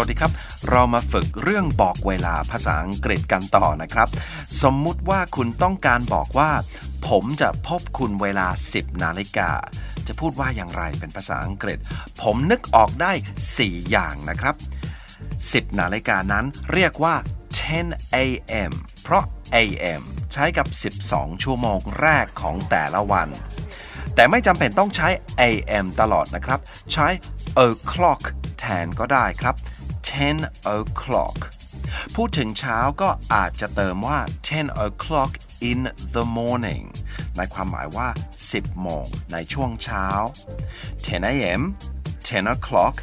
วัสดีครับ เรามาฝึกเรื่องบอกเวลาภาษาอังกฤษกันต่อนะครับ สมมุติว่าคุณต้องการบอกว่า ผมจะพบคุณเวลา 10 นาฬิกา จะพูดว่าอย่างไรเป็นภาษาอังกฤษ ผมนึกออกได้ 4 อย่างนะครับ 10 นาฬิกานั้นเรียกว่า 10 a.m. เพราะ a.m. ใช้กับ 12 ชั่วโมงแรกของแต่ละวัน แต่ไม่จำเป็นต้องใช้ a.m. ตลอดนะครับ ใช้ o'clock แทนก็ได้ครับ 10 o'clock พูดถึงเช้าก็อาจจะเติมว่า 10 o'clock in the morning ในความหมายว่า 10 โมงในช่วงเช้า 10 a.m. 10 o'clock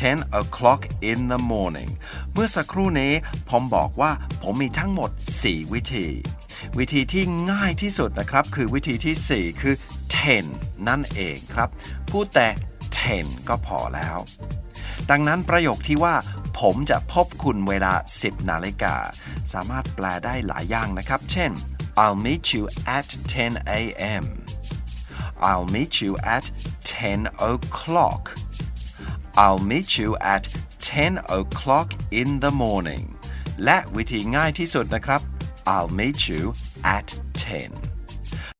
10 o'clock in the morning เมื่อสักครู่นี้ผมบอกว่าผมมีทั้งหมด 4 วิธี วิธีที่ง่ายที่สุดนะครับ คือวิธีที่ 4 คือ 10 นั่นเองครับ พูดแต่ 10 ก็พอแล้ว ดังนั้นประโยคที่ว่า ผมจะพบคุณเวลา 10 นาฬิกา สามารถแปลได้หลายอย่างนะครับ เช่น I'll meet you at 10 a.m. I'll meet you at 10 o'clock I'll meet you at 10 o'clock in the morning และวิธีง่ายที่สุดนะครับ I'll meet you at 10